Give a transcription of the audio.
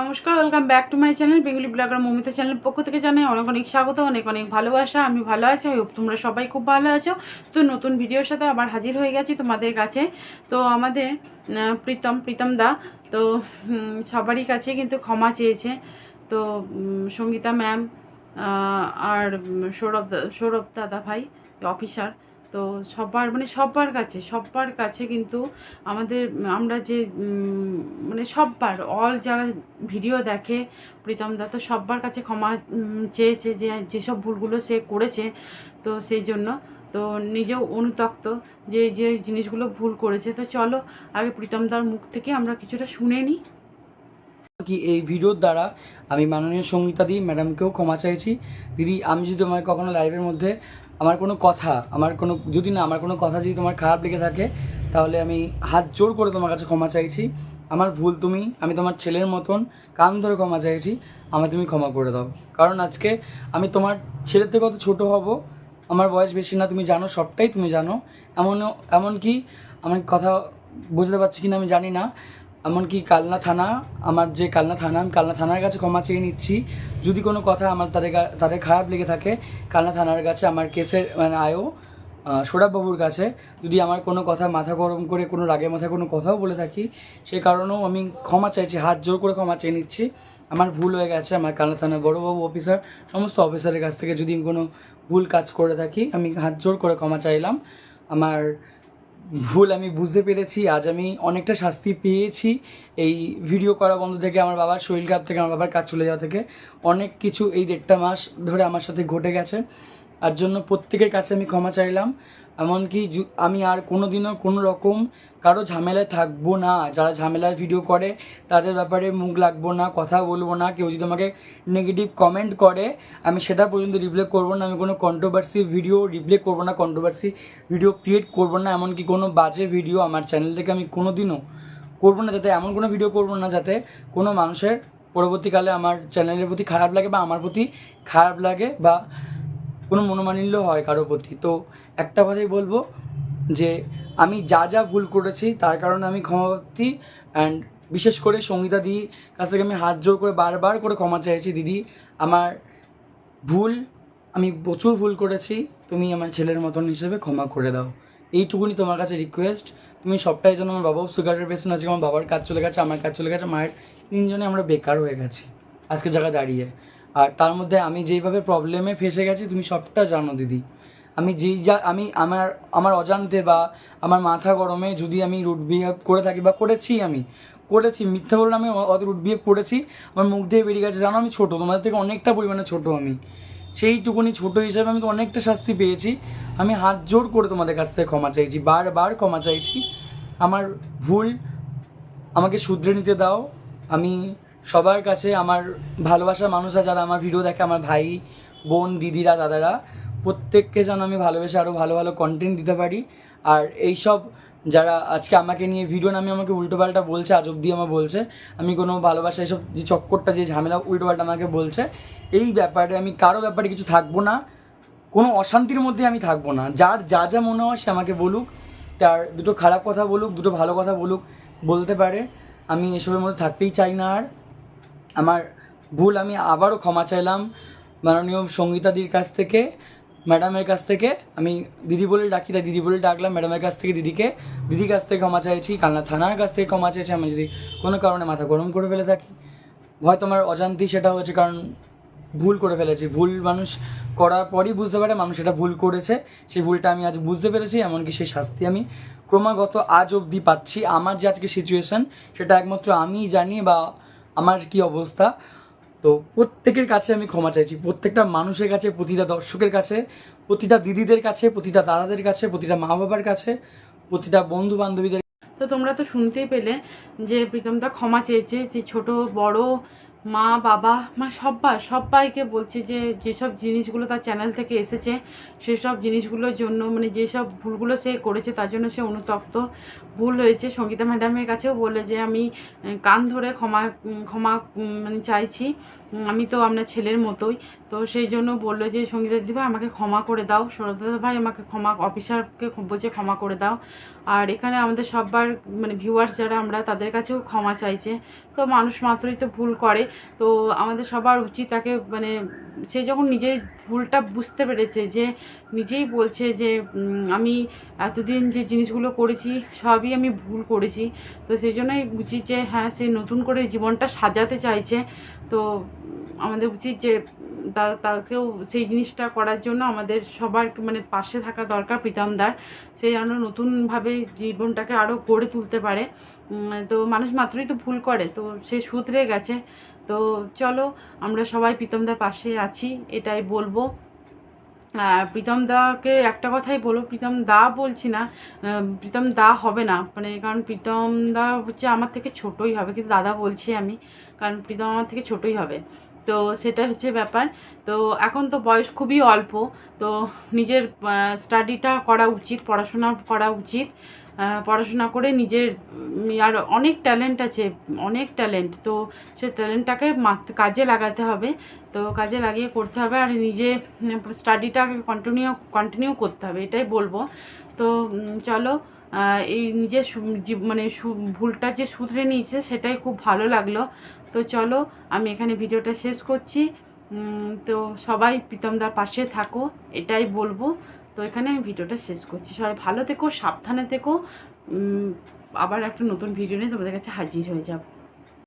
নমস্কার welcome back to my channel Bengali blogger Mamita channel পক্ষ থেকে জানাই অনেক অনেক স্বাগত, অনেক অনেক ভালোবাসা, আমি ভালো আছি হোপ তোমরা সবাই খুব ভালো আছো। তো নতুন ভিডিওর সাথে আবার হাজির হয়ে গেছি তোমাদের কাছে। তো আমাদের প্রীতম প্রীতম দা, তো সবারই কাছে কিন্তু ক্ষমা চেয়েছে। তো সঙ্গীতা ম্যাম আর সৌরভ সৌরভ দাদা ভাই অফিসার তো সবার মানে সবার কাছে সবার কাছে কিন্তু আমাদের, আমরা যে মানে সববার অল যারা ভিডিও দেখে, প্রীতম দা তো সবার কাছে ক্ষমা চেয়েছে যে, যেসব ভুলগুলো সে করেছে, তো সেই জন্য, তো নিজেও অনুতপ্ত যে যে জিনিসগুলো ভুল করেছে, তো চলো আগে প্রীতম দার মুখ থেকে আমরা কিছুটা শুনে নিই। কি এই ভিডিওর দ্বারা আমি মাননীয় সঙ্গীতাদি ম্যাডামকেও ক্ষমা চাইছি। দিদি, আমি যদি তোমার কখনো লাইভের মধ্যে আমার কোনো কথা, আমার কোনো, যদি না, আমার কোনো কথা যদি তোমার খারাপ লেগে থাকে, তাহলে আমি হাত জোর করে তোমার কাছে ক্ষমা চাইছি। আমার ভুল তুমি, আমি তোমার ছেলের মতন কান ধরে ক্ষমা চাইছি আমার তুমি ক্ষমা করে দাও। কারণ আজকে আমি তোমার ছেলের থেকে কত ছোটো হব, আমার বয়স বেশি না, তুমি জানো, সবটাই তুমি জানো। এমনও, এমনকি আমার কথা বুঝতে পারছি কিনা আমি জানি না এমনকি কালনা থানা, আমার যে কালনা থানা, আমি কালনা থানার কাছে ক্ষমা চেয়ে নিচ্ছি। যদি কোনো কথা আমার তাদের তাদের খারাপ লেগে থাকে, কালনা থানার কাছে আমার কেসের মানে আয়ও সৌরভবাবুর কাছে, যদি আমার কোনো কথা মাথা গরম করে, কোনো রাগে মাথায় কোনো কথাও বলে থাকি, সে কারণেও আমি ক্ষমা চাইছি, হাত জোর করে ক্ষমা চেয়ে নিচ্ছি। আমার ভুল হয়ে গেছে, আমার কালনা থানার বড়োবাবু, অফিসার, সমস্ত অফিসারের কাছ থেকে যদি আমি কোনো ভুল কাজ করে থাকি, আমি হাত জোর করে ক্ষমা চাইলাম। আমার ভুল আমি বুঝতে পেরেছি, আজ আমি অনেকটা শাস্তি পেয়েছি এই ভিডিও করা বন্ধ থেকে, আমার বাবার শরীর খারাপ থেকে, আমার বাবার কাজ চলে যাওয়া থেকে। অনেক কিছু এই দেড়টা মাস ধরে আমার সাথে ঘটে গেছে। তার জন্য প্রত্যেকের কাছে আমি ক্ষমা চাইলাম। এমনকি আমি আর কোনো দিনও কোনো রকম কারও ঝামেলায় থাকব না। যারা ঝামেলায় ভিডিও করে, তাদের ব্যাপারে মুখ লাগবো না, কথা বলব না। কেউ যদি আমাকে নেগেটিভ কমেন্ট করে, আমি সেটা পর্যন্ত রিপ্লে করব না। আমি কোনো কন্ট্রোভার্সি ভিডিও রিপ্লে করব না কন্ট্রোভার্সি ভিডিও ক্রিয়েট করব না। এমনকি কোনো বাজে ভিডিও আমার চ্যানেল থেকে আমি কোনো দিনও করব না। যাতে এমন কোনো ভিডিও করব না যাতে কোনো মানুষের পরবর্তীকালে আমার চ্যানেলের প্রতি খারাপ লাগে বা আমার প্রতি খারাপ লাগে বা কোনো মনোমালিন্য হয় কারোর প্রতি। তো একটা কথাই বলব যে, আমি যা যা ভুল করেছি তার কারণে আমি ক্ষমা প্রার্থী অ্যান্ড বিশেষ করে সঙ্গীতা দি কাছ থেকে আমি হাত জোর করে বারবার করে ক্ষমা চাইছি। দিদি, আমার ভুল, আমি প্রচুর ভুল করেছি, তুমি আমার ছেলের মতন হিসেবে ক্ষমা করে দাও। এইটুকুনি তোমার কাছে রিকোয়েস্ট তুমি সবটাই যেন আমার বাবাও সুগারের পেশেন্ট আছে, আমার বাবার কাজ চলে গেছে, আমার কাজ চলে গেছে, মায়ের তিনজনে আমরা বেকার হয়ে গেছি। আজকে জায়গায় দাঁড়িয়ে। আর তার মধ্যে আমি যেইভাবে প্রবলেমে ফেসে গেছি, তুমি সবটা জানো, দিদি। আমি যেই যা, আমি আমার আমার অজান্তে বা আমার মাথা গরমে যদি আমি রুট বিহেভ করে থাকি বা করেছি আমি, করেছি, মিথ্যা বললে আমি অত রুট বিহেভ করেছি, আমার মুখ দিয়ে বেরিয়ে গেছে। জানো আমি ছোটো, তোমাদের থেকে অনেকটা পরিমাণে ছোটো আমি। সেইটুকুনি ছোটো হিসেবে আমি তো অনেকটা শাস্তি পেয়েছি। আমি হাত জোর করে তোমাদের কাছ থেকে ক্ষমা চাইছি, বারবার ক্ষমা চাইছি। আমার ভুল আমাকে শুধরে নিতে দাও। আমি সবার কাছে আমার ভালোবাসার মানুষরা যারা আমার ভিডিও দেখে, আমার ভাই, বোন, দিদিরা, দাদারা, প্রত্যেককে যেন আমি ভালোবেসে আরও ভালো ভালো কন্টেন্ট দিতে পারি। আর এইসব যারা আজকে আমাকে নিয়ে ভিডিও নামে আমাকে উল্টোপাল্টা বলছে, আজ অব্দি আমার বলছে, আমি কোনো ভালোবাসা, এইসব যে চক্করটা, যে ঝামেলা উল্টোপাল্টা আমাকে বলছে, এই ব্যাপারে আমি কারও ব্যাপারে কিছু থাকব না। কোনো অশান্তির মধ্যে আমি থাকব না। যার, যা যা মনে হয় সে আমাকে বলুক, তার দুটো খারাপ কথা বলুক, দুটো ভালো কথা বলুক, বলতে পারে। আমি এসবের মধ্যে থাকতেই চাই না আর। আমার ভুল, আমি আবারও ক্ষমা চাইলাম মাননীয় সঙ্গীতাদির কাছ থেকে, ম্যাডামের কাছ থেকে। আমি দিদি বলে ডাকি, তাই দিদি বলে ডাকলাম, ম্যাডামের কাছ থেকে দিদিকে। দিদির কাছ থেকে ক্ষমা চাইছি, কালনা থানার কাছ থেকে ক্ষমা চাইছি। আমি যদি কোনো কারণে মাথা গরম করে ফেলে থাকি হয়তো আমার অজান্তি সেটা হয়েছে, কারণ ভুল করে ফেলেছি। ভুল মানুষ করার পরই বুঝতে পারে, মানুষ এটা ভুল করেছে। সেই ভুলটা আমি আজ বুঝতে পেরেছি, এমনকি সেই শাস্তি আমি ক্রমাগত আজ অবধি পাচ্ছি। আমার যে আজকে সিচুয়েশন সেটা একমাত্র আমিই জানি বা আমার কি অবস্থা? তো প্রত্যেকের কাছে আমি ক্ষমা চাইছি। প্রত্যেকটা মানুষের কাছে, প্রতিটা দর্শকের কাছে, প্রতিটা দিদিদের কাছে, প্রতিটা দাদাদের কাছে, প্রতিটা মা বাবার কাছে, প্রতিটা বন্ধু বান্ধবীদের তো তোমরা তো শুনতেই পেলে যে প্রীতমদা ক্ষমা চেয়েছে, যে ছোট, বড় মা, বাবা, মা সব্বার সবাইকে বলছে যে যেসব জিনিসগুলো তার চ্যানেল থেকে এসেছে, সেসব জিনিসগুলোর জন্য মানে যেসব ভুলগুলো সে করেছে তার জন্য সে অনুতপ্ত। ভুল হয়েছে। সঙ্গীতা ম্যাডামের কাছেও বলে যে, আমি কান ধরে ক্ষমা ক্ষমা মানে চাইছি। আমি তো আপনার ছেলের মতোই। তো সেই জন্য বলল যে, সঙ্গীতা দিদি ভাই, আমাকে ক্ষমা করে দাও। সরদা ভাই, আমাকে ক্ষমা, অফিসারকে বলছে ক্ষমা করে দাও। আর এখানে আমাদের সবার মানে ভিউয়ার্স যারা, আমরা তাদের কাছেও ক্ষমা চাইছে। তো মানুষ মাত্রই তো ভুল করে। তো আমাদের সবার উচিত তাকে মানে সে যখন নিজে ভুলটা বুঝতে পেরেছে যে, নিজেই বলছে যে আমি এতদিন যে জিনিসগুলো করেছি, সবই আমি ভুল করেছি। তো সেই জন্যই বুঝি যে হ্যাঁ সে নতুন করে জীবনটা সাজাতে চাইছে। তো আমাদের উচিত যে তাকেও সেই জিনিসটা করার জন্য আমাদের সবার মানে পাশে থাকা দরকার প্রীতমদার সে যেন নতুনভাবে জীবনটাকে আরও গড়ে তুলতে পারে। তো মানুষ মাত্রই তো ভুল করে, তো সে শুধরে গেছে। তো চলো আমরা সবাই প্রীতমদার পাশে আছি, এটাই বলব। প্রীতম দাকে একটা কথাই বলো, প্রীতম দা বলছি না প্রীতম দা হবে না মানে কারণ প্রীতম দা হচ্ছে আমার থেকে ছোটই হবে, কিন্তু দাদা বলছি আমি, কারণ প্রীতম আমার থেকে ছোটই হবে। তো সেটা হচ্ছে ব্যাপার, তো এখন তো বয়স খুবই অল্প, তো নিজের স্টাডিটা করা উচিত, পড়াশোনা করা উচিত পড়াশোনা করে নিজের আর অনেক ট্যালেন্ট আছে, অনেক ট্যালেন্ট তো সে ট্যালেন্টটাকে কাজে লাগাতে হবে। তো কাজে লাগিয়ে করতে হবে আর নিজে স্টাডিটাকে কন্টিনিউ কন্টিনিউ করতে হবে, এটাই বলব। তো চলো এই নিজের মানে ভুলটা যে শুধরে নিয়েছে সেটাই খুব ভালো লাগল। তো চলো, আমি এখানে ভিডিওটা শেষ করছি। তো সবাই প্রীতমদার পাশে থাকো, এটাই বলব। তো এখানে আমি ভিডিওটা শেষ করছি। সবাই ভালো থেকো, সাবধানে থেকো। আবার একটা নতুন ভিডিও নিয়ে তোমাদের কাছে হাজির হয়ে যাব।